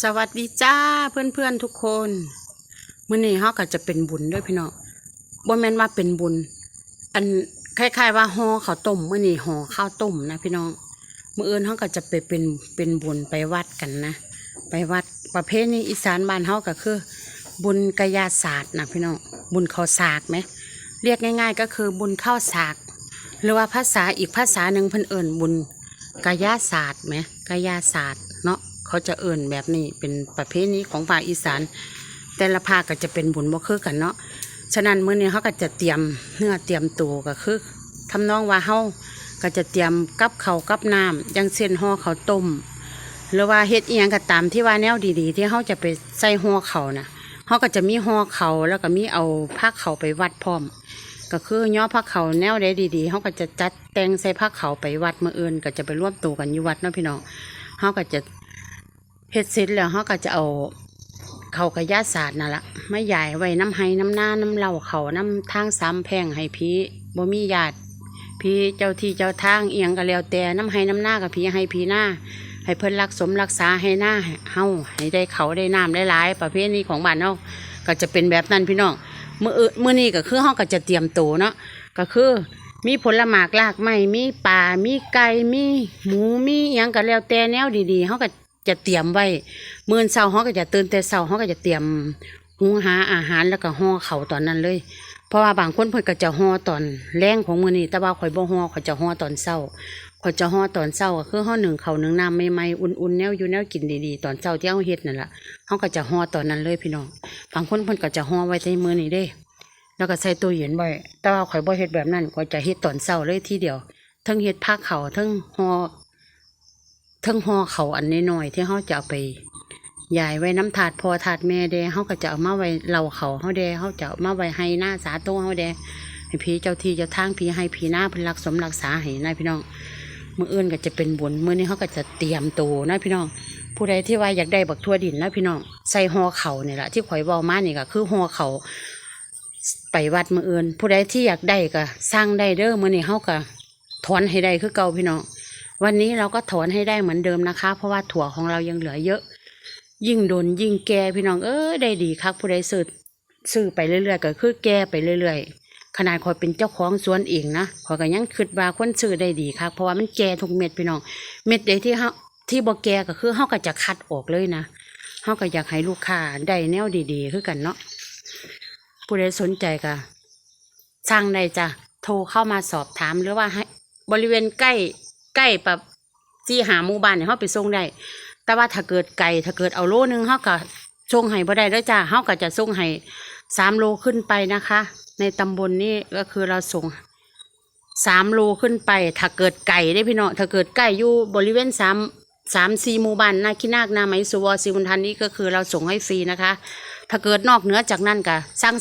สวัสดีจ้าเพื่อนๆทุกคนมื้อนี้เฮาก็จะเป็นบุญด้วยพี่น้องบ่แม่นว่าเป็นบุญ อันคล้ายๆว่าห่อข้าวต้มมื้อนี้ห่อข้าวต้มนะพี่น้องมื้ออื่นเฮาก็จะไปเป็นเป็นบุญไปวัดกันนะ ไปวัดประเพณีอีสานบ้านเฮาก็คือ บุญกายาศาสตร์นะพี่น้องบุญข้าวสากไหมเรียกง่าย ๆ ก็คือบุญข้าวสาก หรือว่าภาษาอีกภาษาหนึ่งเพิ่นเอิ่นบุญกายาศาสตร์ไหมกายาศาสตร์ เขาจะเอิ่นแบบนี้เป็นประเพณีของภาคอีสาน แต่ละภาคก็จะเป็นบุญบ่คือกันเนาะฉะนั้นมื้อนี้เขาก็จะเตรียมเนื้อเตรียมตัวก็คือทำนองว่าเฮาก็จะเตรียมกับข้ากับน้ำอย่างเช่นห่อเขาต้มหรือว่าเฮ็ดเอียงก็ตามที่ว่าแนวดีๆ ที่เฮาจะไปใส่ห่อเขาวน่ะเฮาก็จะมีห่อเขาแล้วก็มีเอาผ้าข้าไปวัดพร้อม ก็คือย่อผ้าเขาแนวได้ดีๆเขาก็จะจัดแต่งใส่ผ้าเขาไปวัดเมื่อเอื่นก็จะไปร่วมตัวกันอยู่วัดเนาะพี่น้องเขาก็จะ เฮ็ดเสร็จแล้วเขาก็จะเอาเขากระยาศาสตร์นั่นละไม่ใหญ่ไว้น้ำไห้น้ำหน้าน้ำเหล่าเขาน้ำทางสามแพ่งให้พี่บ่มีญาติพี่เจ้าที่เจ้าทางเอียงก็แล้วแต่น้ำไห้น้ำหน้ากับพี่ให้พี่หน้าให้เพิ่นรักสมรักษาให้หน้าเฮาให้ได้เขาได้น้ำได้หลาย ประเภทนี้ของบ้านเฮาก็จะเป็นแบบนั้นพี่น้องมื่ออื่นมื่อนี้ก็คือเฮาก็จะเตรียมตัวเนาะก็คือมีผลหมากลากไม้มีปลามีไก่มีหมูมีหยังก็แล้วแต่แนวดีๆเฮาก็ จะเตรียมไว้เมื้อเช้าเฮาก็จะตื่นแต่เช้าเฮาก็จะเตรียมหุงหาอาหารแล้วก็ห่อเขาตอนนั้นเลย เพราะว่าบางคนเพิ่นก็จะห่อตอนแรงของมื้อนี้แต่ว่าข่อยบ่ห่อข่อยจะห่อตอนเช้าข่อยจะห่อตอนเช้าก็คือห่อหนึ่งเขาหนึ่งน้ำใหม่ๆอุ่นๆแนวอยู่แนวกินดีๆ ตอนเช้าที่เฮาเฮ็ดนั่นล่ะเฮาก็จะห่อตอนนั้นเลยพี่น้องบางคนเพิ่นก็จะห่อไว้ในมื้อนี้เด้แล้วก็ใส่ตู้เย็นไว้แต่ว่าข่อยบ่เฮ็ดแบบนั้นข่อยจะเฮ็ดตอนเช้าเลยทีเดียวทั้งเฮ็ดผ้าเขาทั้งห่อ เทั้งห่อเขาอันน้อยๆที่เฮาจะเอาไปยายไว้น้ำถาดพอถาดแม่เดเฮาก็จะเอามาไว้เหล่าเขาเฮาเดเฮาจะเอามาไว้ให้หน้าสาโตเฮาเดให้พี่เจ้าที่เจ้าทางพี่ให้พี่หน้าเพิ่นรักสมรักษาให้นะพี่น้องมื้ออื่นก็จะเป็นบุญมื้อนี้เฮาก็จะเตรียมตัวนะพี่น้อง ผู้ใดที่ว่าอยากได้บักทั่วดินนะพี่น้องใส่ห่อเขาเนี่ยแหละที่ข่อยเว้ามานี่ก็คือห่อเขาไปวัดมืออื่น ผู้ใดที่อยากได้ก็สร้างได้เด้อมื่อนี้เฮาก็ถอนให้ได้คือเก่าพี่น้อง วันนี้เราก็ถอนให้ได้เหมือนเดิมนะคะ เพราะว่าถั่วของเรายังเหลือเยอะ ยิ่งโดนยิ่งแก่พี่น้องเออได้ดีครับผู้ใดซื้อซื้อไปเรื่อยๆก็คือแก่ไปเรื่อยๆ ขนาดคอยเป็นเจ้าของสวนเองนะขอยก็ยังคิดว่าคนซื้อได้ดีครับเพราะว่ามันแก่ทุกเม็ดพี่น้อง เม็ดใดที่เฮาที่บ่แก่ก็คือเฮาก็จะคัดออกเลยนะเฮาก็อยากให้ลูกค้าได้แนวดีๆคือกันเนาะผู้ใดสนใจก็สั่งได้จ้ะโทรเข้ามาสอบถามหรือว่าให้บริเวณใกล้ ใกล้แบบที่หาหมู่บ้านเนี่ยเขาไปส่งได้ แต่ว่าถ้าเกิดไกลถ้าเกิดเอาโลนึงเขาก็ส่งให้บ่ได้แล้วจ้ะเขาก็จะส่งให้สามโลขึ้นไปนะคะ ในตำบลนี้ก็คือเราส่งสามโลขึ้นไป ถ้าเกิดไก่ได้พี่น้องถ้าเกิดใกล้อยู่บริเวณสามสามสี่หมู่บ้านนาคินาคนาไมสุวรรณสิมุนทันนี้ก็คือเราส่งให้ฟรีนะคะ ถ้าเกิดนอกเหนือจากนั้นก็สั่ง